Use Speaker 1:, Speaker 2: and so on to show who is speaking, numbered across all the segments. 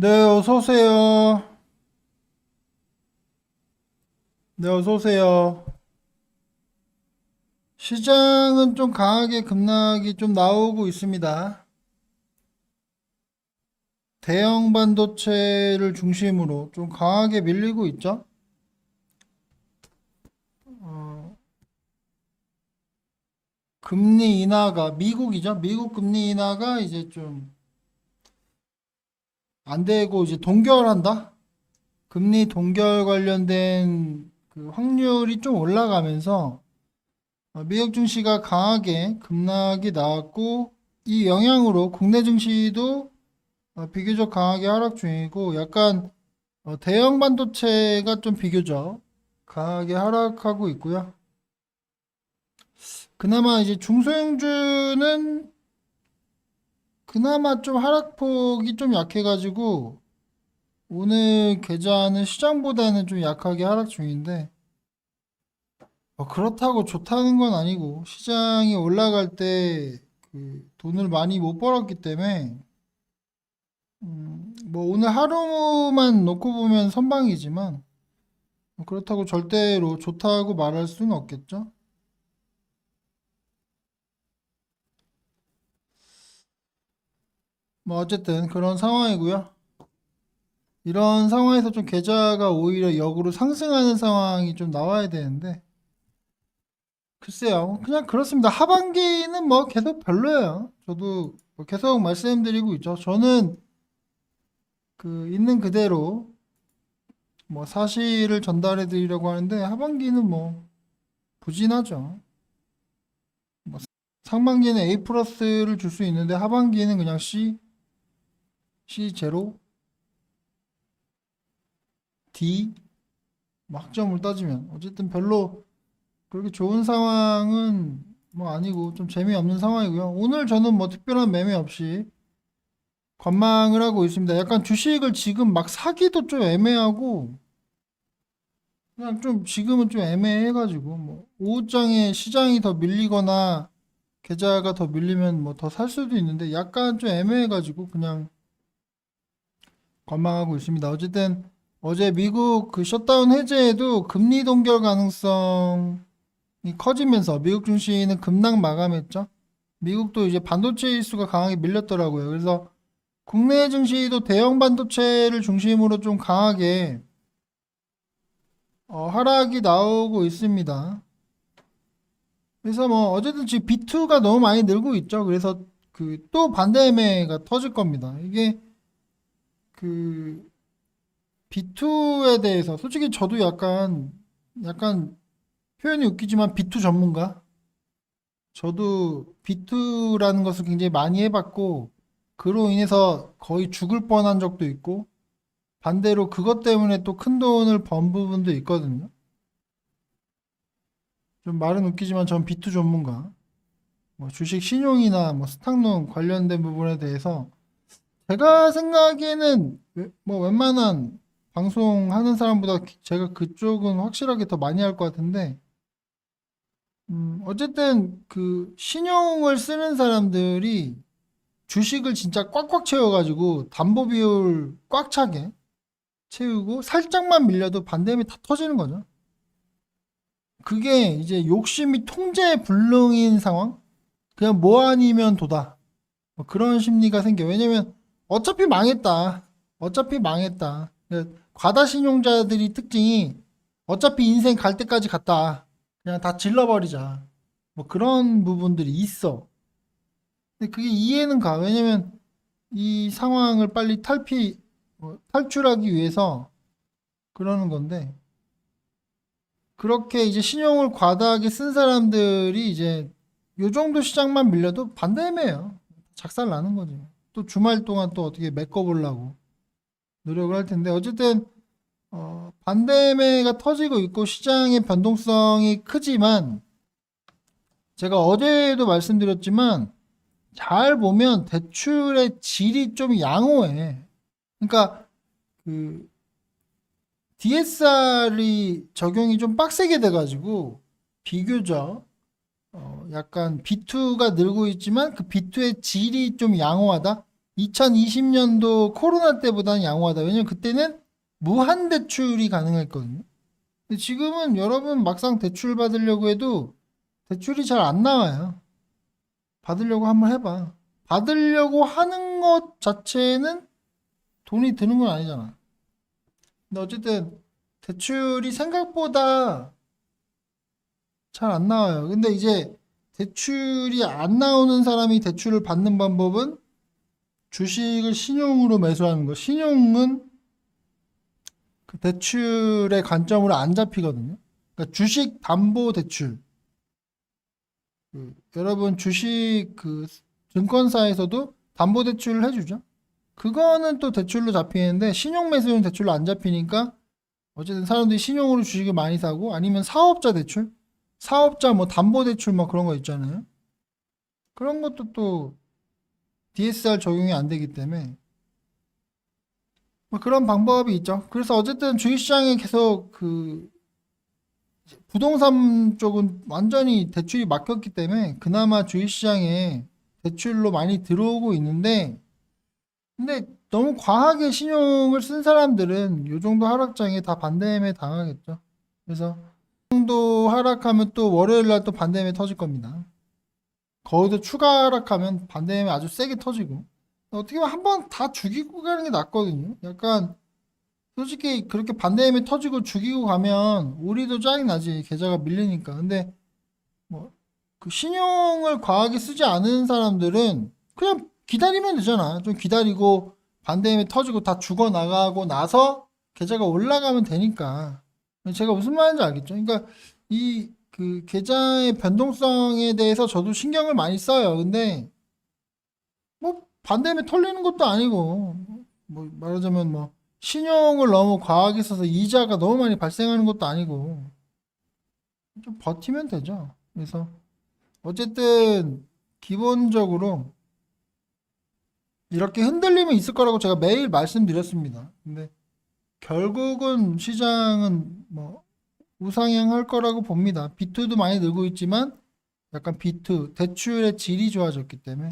Speaker 1: 네, 어서 오세요. 네, 어서 오세요. 시장은 좀 강하게 급락이 좀 나오고 있습니다. 대형 반도체를 중심으로 좀 강하게 밀리고 있죠. 어, 금리 인하가 미국이죠. 미국 금리 인하가 이제 좀 안 되고 이제 동결한다. 금리 동결 관련된 그 확률이 좀 올라가면서 어, 미국 증시가 강하게 급락이 나왔고 이 영향으로 국내 증시도 어, 비교적 강하게 하락 중이고 약간 어, 대형 반도체가 좀 비교적 강하게 하락하고 있고요. 그나마 이제 중소형주는 그나마 좀 하락폭이 좀 약해가지고 오늘 계좌는 시장보다는 좀 약하게 하락 중인데 어, 그렇다고 좋다는 건 아니고 시장이 올라갈 때 그 돈을 많이 못 벌었기 때문에 음, 뭐 오늘 하루만 놓고 보면 선방이지만 뭐 그렇다고 절대로 좋다고 말할 수는 없겠죠. 뭐 어쨌든 그런 상황이고요. 이런 상황에서 좀 계좌가 오히려 역으로 상승하는 상황이 좀 나와야 되는데 글쎄요. 그냥 그렇습니다. 하반기는 뭐 계속 별로예요. 저도 뭐 계속 말씀드리고 있죠. 저는 그 있는 그대로 뭐 사실을 전달해 드리려고 하는데 하반기는 뭐 부진하죠. 뭐 상반기는 A 플러스를 줄 수 있는데 하반기는 그냥 C, C 제로, D 뭐 학점을 따지면 어쨌든 별로 그렇게 좋은 상황은 뭐 아니고 좀 재미없는 상황이고요. 오늘 저는 뭐 특별한 매매 없이 관망을 하고 있습니다. 약간 주식을 지금 막 사기도 좀 애매하고 그냥 좀 지금은 좀 애매해가지고 뭐 오후장에 시장이 더 밀리거나 계좌가 더 밀리면 뭐 더 살 수도 있는데 약간 좀 애매해가지고 그냥 관망하고 있습니다. 어쨌든 어제 미국 그 셧다운 해제에도 금리 동결 가능성이 커지면서 미국 증시는 급락 마감했죠. 미국도 이제 반도체 지수가 강하게 밀렸더라고요. 그래서 국내 증시도 대형 반도체를 중심으로 좀 강하게 어, 하락이 나오고 있습니다. 그래서 뭐 어쨌든 지금 B2가 너무 많이 늘고 있죠. 그래서 그 또 반대 매매가 터질 겁니다. 이게 그 B2에 대해서 솔직히 저도 약간 약간 표현이 웃기지만 B2 전문가 저도 B2라는 것을 굉장히 많이 해봤고 그로 인해서 거의 죽을 뻔한 적도 있고 반대로 그것 때문에 또 큰 돈을 번 부분도 있거든요. 좀 말은 웃기지만 전 B2 전문가 뭐 주식 신용이나 뭐 스탁론 관련된 부분에 대해서 제가 생각에는 왜- 뭐 웬만한 방송 하는 사람보다 제가 그쪽은 확실하게 더 많이 할 것 같은데, 음, 어쨌든 그 신용을 쓰는 사람들이 주식을 진짜 꽉꽉 채워가지고 담보 비율 꽉 차게 채우고 살짝만 밀려도 반대음이 다 터지는 거죠. 그게 이제 욕심이 통제 불능인 상황? 그냥 뭐 아니면 도다. 뭐 그런 심리가 생겨. 왜냐면 어차피 망했다. 어차피 망했다. 그러니까 과다 신용자들이 특징이 어차피 인생 갈 때까지 갔다. 그냥 다 질러버리자. 뭐 그런 부분들이 있어. 근데 그게 이해는 가. 왜냐면 이 상황을 빨리 탈피, 뭐 탈출하기 위해서 그러는 건데, 그렇게 이제 신용을 과다하게 쓴 사람들이 이제 요 정도 시장만 밀려도 반대매예요. 작살 나는 거지. 또 주말 동안 또 어떻게 메꿔보려고 노력을 할 텐데 어쨌든 어, 반대매가 터지고 있고 시장의 변동성이 크지만 제가 어제도 말씀드렸지만 잘 보면 대출의 질이 좀 양호해. 그러니까 그 DSR이 적용이 좀 빡세게 돼가지고 비교적 어, 약간 B2가 늘고 있지만 그 B2의 질이 좀 양호하다. 2020년도 코로나 때보다는 양호하다. 왜냐면 그때는 무한 대출이 가능했거든요. 근데 지금은 여러분 막상 대출 받으려고 해도 대출이 잘 안 나와요. 받으려고 한번 해봐. 받으려고 하는 것 자체는 돈이 드는 건 아니잖아. 근데 어쨌든 대출이 생각보다 잘 안 나와요. 근데 이제 대출이 안 나오는 사람이 대출을 받는 방법은 주식을 신용으로 매수하는 거. 신용은 그 대출의 관점으로 안 잡히거든요. 그러니까 주식 담보 대출. 그 여러분 주식 그 증권사에서도 담보 대출을 해주죠. 그거는 또 대출로 잡히는데 신용 매수는 대출로 안 잡히니까 어쨌든 사람들이 신용으로 주식을 많이 사고 아니면 사업자 대출, 사업자 뭐 담보 대출 뭐 그런 거 있잖아요. 그런 것도 또 DSR 적용이 안 되기 때문에 뭐 그런 방법이 있죠. 그래서 어쨌든 주식시장에 계속 그 부동산 쪽은 완전히 대출이 막혔기 때문에 그나마 주식시장에 대출로 많이 들어오고 있는데 근데 너무 과하게 신용을 쓴 사람들은 요 정도 하락장에 다 반대매 당하겠죠. 그래서 이 정도 하락하면 또 월요일 날 또 반대매 터질 겁니다. 거기도 추가 하락하면 반대매 아주 세게 터지고 어떻게 보면 한 번 다 죽이고 가는 게 낫거든요. 약간 솔직히 그렇게 반대매매 터지고 죽이고 가면 우리도 짜증 나지 계좌가 밀리니까. 근데 뭐 그 신용을 과하게 쓰지 않은 사람들은 그냥 기다리면 되잖아. 좀 기다리고 반대매 터지고 다 죽어 나가고 나서 계좌가 올라가면 되니까. 제가 무슨 말인지 알겠죠? 그러니까 이 그 계좌의 변동성에 대해서 저도 신경을 많이 써요. 근데 뭐 반대매 털리는 것도 아니고 뭐 말하자면 뭐 신용을 너무 과하게 써서 이자가 너무 많이 발생하는 것도 아니고 좀 버티면 되죠. 그래서 어쨌든 기본적으로 이렇게 흔들림은 있을 거라고 제가 매일 말씀드렸습니다. 근데 결국은 시장은 뭐 우상향할 거라고 봅니다. 비투도 많이 늘고 있지만 약간 비투 대출의 질이 좋아졌기 때문에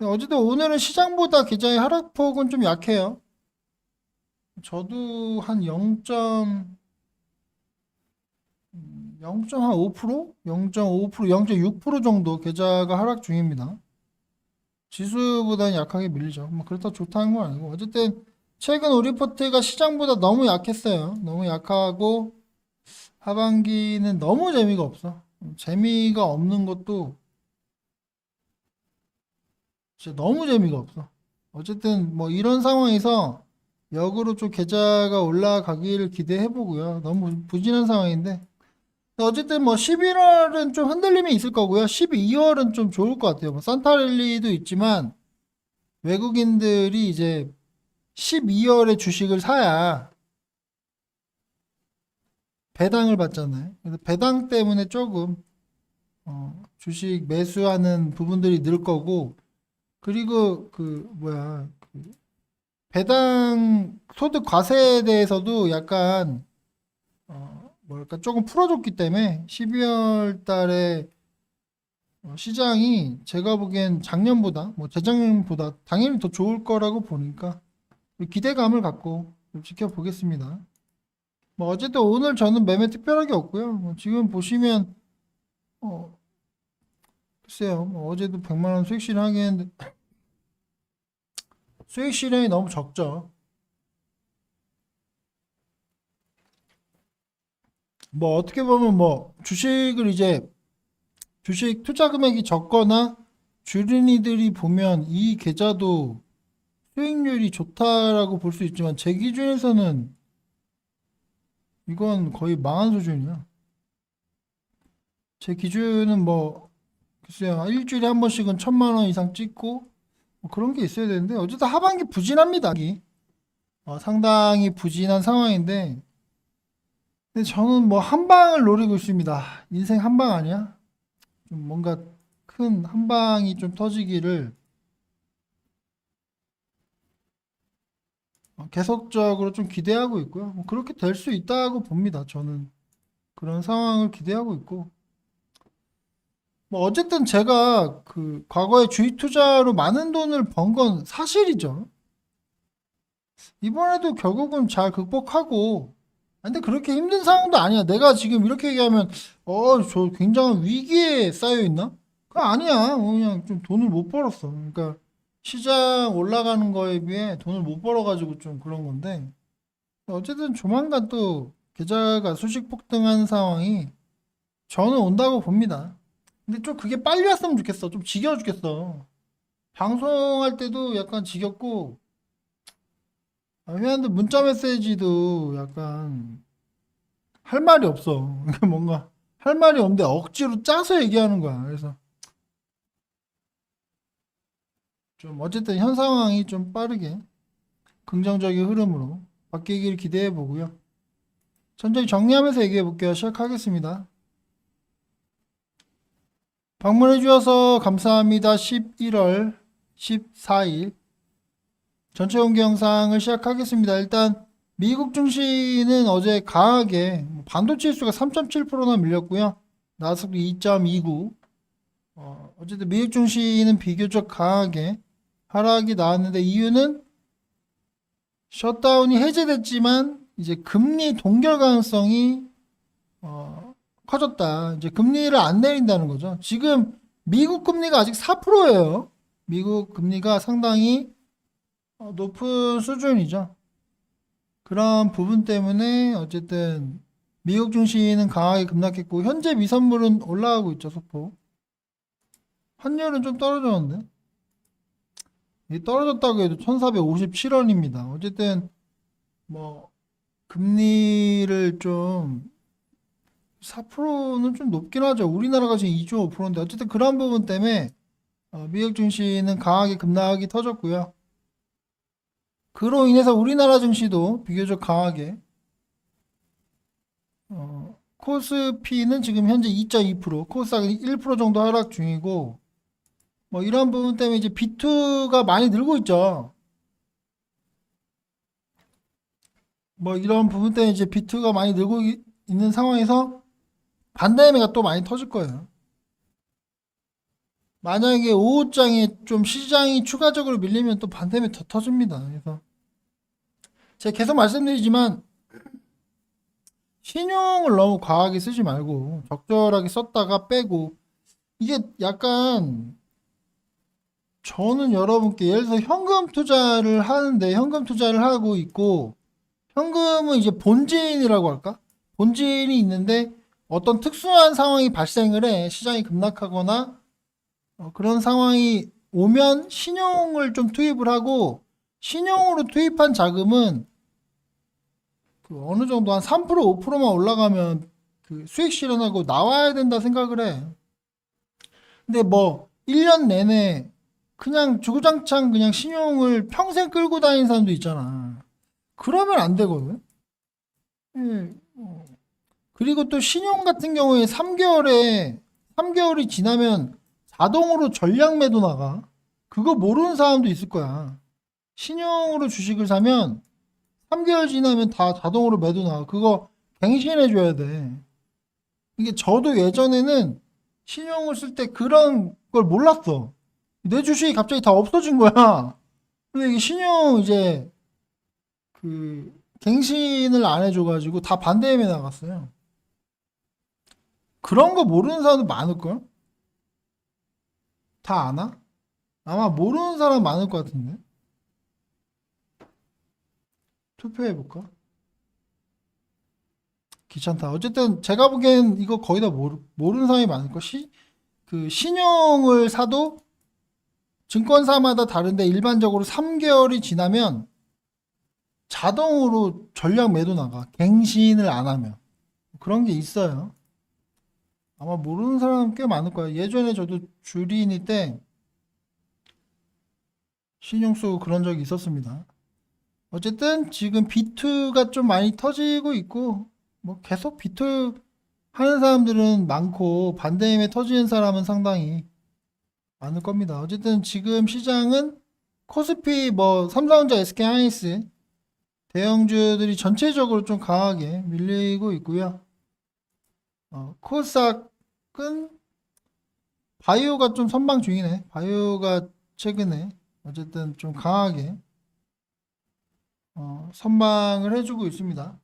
Speaker 1: 어쨌든 오늘은 시장보다 계좌의 하락폭은 좀 약해요. 저도 한 0. 0.5%? 0.5%, 0.6% 정도 계좌가 하락 중입니다. 지수보다는 약하게 밀리죠. 뭐 그렇다 좋다는 건 아니고 어쨌든 최근 우리 포트가 시장보다 너무 약했어요. 너무 약하고 하반기는 너무 재미가 없어. 재미가 없는 것도 진짜 너무 재미가 없어. 어쨌든 뭐 이런 상황에서 역으로 좀 계좌가 올라가기를 기대해 보고요. 너무 부진한 상황인데 어쨌든 뭐 11월은 좀 흔들림이 있을 거고요. 12월은 좀 좋을 것 같아요. 뭐 산타랠리도 있지만 외국인들이 이제 12월에 주식을 사야 배당을 받잖아요. 그래서 배당 때문에 조금 어, 주식 매수하는 부분들이 늘 거고 그리고 그 뭐야 그 배당 소득 과세에 대해서도 약간 어, 뭐랄까 조금 풀어줬기 때문에 12월 달에 어, 시장이 제가 보기엔 작년보다 뭐 재작년보다 당연히 더 좋을 거라고 보니까 기대감을 갖고 좀 지켜보겠습니다. 뭐 어쨌든 오늘 저는 매매 특별하게 없고요. 뭐 지금 보시면 어 글쎄요. 뭐 어제도 100만 원 수익 실행하긴 했는데 수익 실행이 너무 적죠. 뭐 어떻게 보면 뭐 주식을 이제 주식 투자 금액이 적거나 주린이들이 보면 이 계좌도 수익률이 좋다라고 볼 수 있지만 제 기준에서는 이건 거의 망한 수준이야. 제 기준은 뭐 글쎄요 일주일에 한 번씩은 천만 원 이상 찍고 뭐 그런 게 있어야 되는데 어쨌든 하반기 부진합니다. 이. 어, 상당히 부진한 상황인데 근데 저는 뭐 한 방을 노리고 있습니다. 인생 한 방 아니야? 좀 뭔가 큰 한 방이 좀 터지기를 어, 계속적으로 좀 기대하고 있고요. 뭐 그렇게 될 수 있다고 봅니다. 저는 그런 상황을 기대하고 있고 뭐 어쨌든 제가 그 과거에 주식 투자로 많은 돈을 번 건 사실이죠. 이번에도 결국은 잘 극복하고 근데 그렇게 힘든 상황도 아니야. 내가 지금 이렇게 얘기하면 어, 저 굉장한 위기에 쌓여 있나? 그거 아니야. 어, 그냥 좀 돈을 못 벌었어. 그러니까 시장 올라가는 거에 비해 돈을 못 벌어가지고 좀 그런 건데 어쨌든 조만간 또 계좌가 수식 폭등하는 상황이 저는 온다고 봅니다. 근데 좀 그게 빨리 왔으면 좋겠어. 좀 지겨워 죽겠어. 방송할 때도 약간 지겹고 아, 회원들 문자 메시지도 약간 할 말이 없어. 그러니까 뭔가 할 말이 없는데 억지로 짜서 얘기하는 거야. 그래서 좀 어쨌든 현 상황이 좀 빠르게 긍정적인 흐름으로 바뀌기를 기대해 보고요. 천천히 정리하면서 얘기해 볼게요. 시작하겠습니다. 방문해 주셔서 감사합니다. 11월 14일 전체 공개 영상을 시작하겠습니다. 일단 미국 증시는 어제 강하게 반도체 지수가 3.7%나 밀렸고요. 나스닥도 2.29. 어, 어쨌든 미국 증시는 비교적 강하게 하락이 나왔는데 이유는 셧다운이 해제됐지만 이제 금리 동결 가능성이 어, 커졌다. 이제 금리를 안 내린다는 거죠. 지금 미국 금리가 아직 4%예요. 미국 금리가 상당히 어, 높은 수준이죠. 그런 부분 때문에 어쨌든 미국 증시는 강하게 급락했고 현재 미선물은 올라가고 있죠, 소폭. 환율은 좀 떨어졌는데. 이 떨어졌다고 해도 1457원입니다. 어쨌든 뭐 금리를 좀 4%는 좀 높긴 하죠. 우리나라가 지금 2.5%인데 어쨌든 그런 부분 때문에 어, 미국 증시는 강하게 급락이 터졌고요. 그로 인해서 우리나라 증시도 비교적 강하게 어, 코스피는 지금 현재 2.2%, 코스닥이 1% 정도 하락 중이고 뭐 이런 부분 때문에 이제 비트가 많이 늘고 있죠. 뭐 이런 부분 때문에 이제 비트가 많이 늘고 이- 있는 상황에서 반대매가 또 많이 터질 거예요. 만약에 오후장에 좀 시장이 추가적으로 밀리면 또 반대매 더 터집니다. 그래서 제가 계속 말씀드리지만 신용을 너무 과하게 쓰지 말고 적절하게 썼다가 빼고 이게 약간 저는 여러분께 예를 들어서 현금 투자를 하는데 현금 투자를 하고 있고 현금은 이제 본진이라고 할까? 본진이 있는데 어떤 특수한 상황이 발생을 해 시장이 급락하거나 어, 그런 상황이 오면 신용을 좀 투입을 하고 신용으로 투입한 자금은 그 어느 정도 한 3% 5%만 올라가면 그 수익 실현하고 나와야 된다 생각을 해. 근데 뭐 1년 내내 그냥 주구장창 그냥 신용을 평생 끌고 다니는 사람도 있잖아. 그러면 안 되거든. 예, 어. 그리고 또 신용 같은 경우에 3개월에 3개월이 지나면 자동으로 전량 매도 나가. 그거 모르는 사람도 있을 거야. 신용으로 주식을 사면 3개월 지나면 다 자동으로 매도 나가. 그거 갱신해 줘야 돼. 이게 저도 예전에는 신용을 쓸 때 그런 걸 몰랐어. 내 주식이 갑자기 다 없어진 거야. 근데 이게 신용 이제 그 갱신을 안 해줘가지고 다 반대임에 나갔어요. 그런 거 모르는 사람도 많을걸? 다 아나? 아마 모르는 사람 많을 것 같은데. 투표해볼까? 귀찮다. 어쨌든 제가 보기엔 이거 거의 다 모르, 모르는 사람이 많을 거. 시, 그 신용을 사도 증권사마다 다른데 일반적으로 3개월이 지나면 자동으로 전량 매도 나가. 갱신을 안 하면. 그런 게 있어요. 아마 모르는 사람 꽤 많을 거예요. 예전에 저도 주리인일 때 신용 쓰고 그런 적이 있었습니다. 어쨌든 지금 비트가 좀 많이 터지고 있고 뭐 계속 비트 하는 사람들은 많고 반대임에 터지는 사람은 상당히 많을 겁니다. 어쨌든 지금 시장은 코스피 뭐 삼성전자, SK하이닉스 대형주들이 전체적으로 좀 강하게 밀리고 있고요. 어, 코스닥은 바이오가 좀 선방 중이네. 바이오가 최근에 어쨌든 좀 강하게 어, 선방을 해주고 있습니다.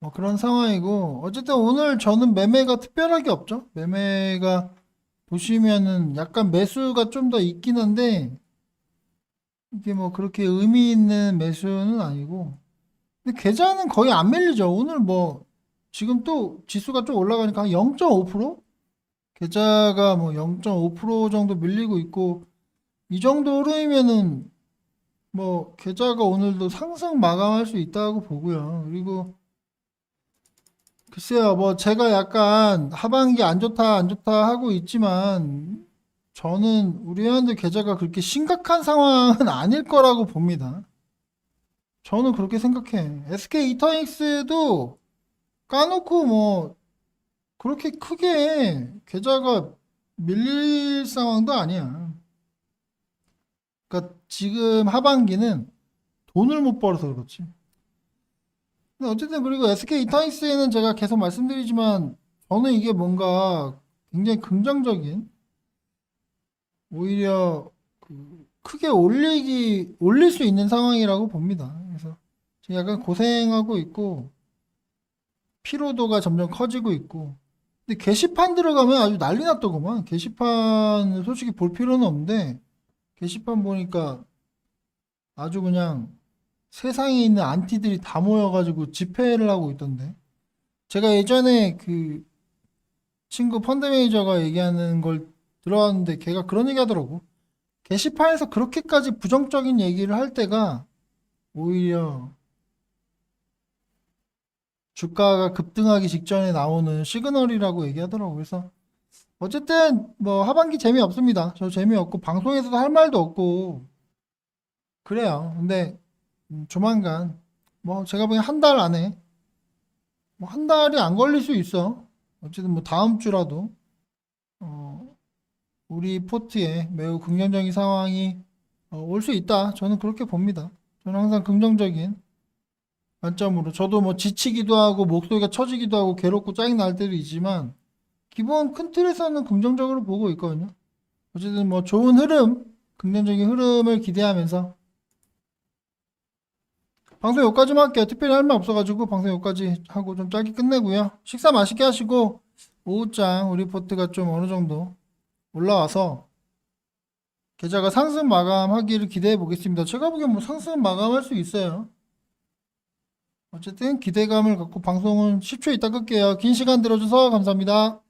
Speaker 1: 뭐 그런 상황이고 어쨌든 오늘 저는 매매가 특별하게 없죠. 매매가 보시면은 약간 매수가 좀 더 있긴 한데 이게 뭐 그렇게 의미 있는 매수는 아니고 근데 계좌는 거의 안 밀리죠. 오늘 뭐 지금 또 지수가 좀 올라가니까 한 0.5%? 계좌가 뭐 0.5% 정도 밀리고 있고 이 정도 흐름이면은 뭐 계좌가 오늘도 상승 마감할 수 있다고 보고요. 그리고 글쎄요, 뭐 제가 약간 하반기 안 좋다 안 좋다 하고 있지만 저는 우리 회원들 계좌가 그렇게 심각한 상황은 아닐 거라고 봅니다. 저는 그렇게 생각해. SK 이터닉스도 까놓고 뭐 그렇게 크게 계좌가 밀릴 상황도 아니야. 그러니까 지금 하반기는 돈을 못 벌어서 그렇지. 근데 어쨌든 그리고 SK 이터닉스에는 제가 계속 말씀드리지만 저는 이게 뭔가 굉장히 긍정적인 오히려 그 크게 올리기 올릴 수 있는 상황이라고 봅니다. 그래서 지금 약간 고생하고 있고 피로도가 점점 커지고 있고 근데 게시판 들어가면 아주 난리 났더구만. 게시판 솔직히 볼 필요는 없는데 게시판 보니까 아주 그냥 세상에 있는 안티들이 다 모여가지고 집회를 하고 있던데. 제가 예전에 그 친구 펀드 매니저가 얘기하는 걸 들어왔는데 걔가 그런 얘기 하더라고. 게시판에서 그렇게까지 부정적인 얘기를 할 때가 오히려 주가가 급등하기 직전에 나오는 시그널이라고 얘기하더라고. 그래서 어쨌든 뭐 하반기 재미없습니다. 저 재미없고 방송에서도 할 말도 없고 그래요. 근데 음, 조만간 뭐 제가 보기엔 한 달 안에 뭐 한 달이 안 걸릴 수 있어. 어쨌든 뭐 다음 주라도 어, 우리 포트에 매우 긍정적인 상황이 어, 올수 있다. 저는 그렇게 봅니다. 저는 항상 긍정적인 관점으로 저도 뭐 지치기도 하고 목소리가 처지기도 하고 괴롭고 짜증 날 때도 있지만 기본 큰 틀에서는 긍정적으로 보고 있거든요. 어쨌든 뭐 좋은 흐름, 긍정적인 흐름을 기대하면서 방송 여기까지만 할게요. 특별히 할 말 없어가지고 방송 여기까지 하고 좀 짧게 끝내고요. 식사 맛있게 하시고 오후장 우리 포트가 좀 어느 정도 올라와서 계좌가 상승 마감하기를 기대해 보겠습니다. 제가 보기엔 뭐 상승 마감할 수 있어요. 어쨌든 기대감을 갖고 방송은 10초 있다 끌게요. 긴 시간 들어줘서 감사합니다.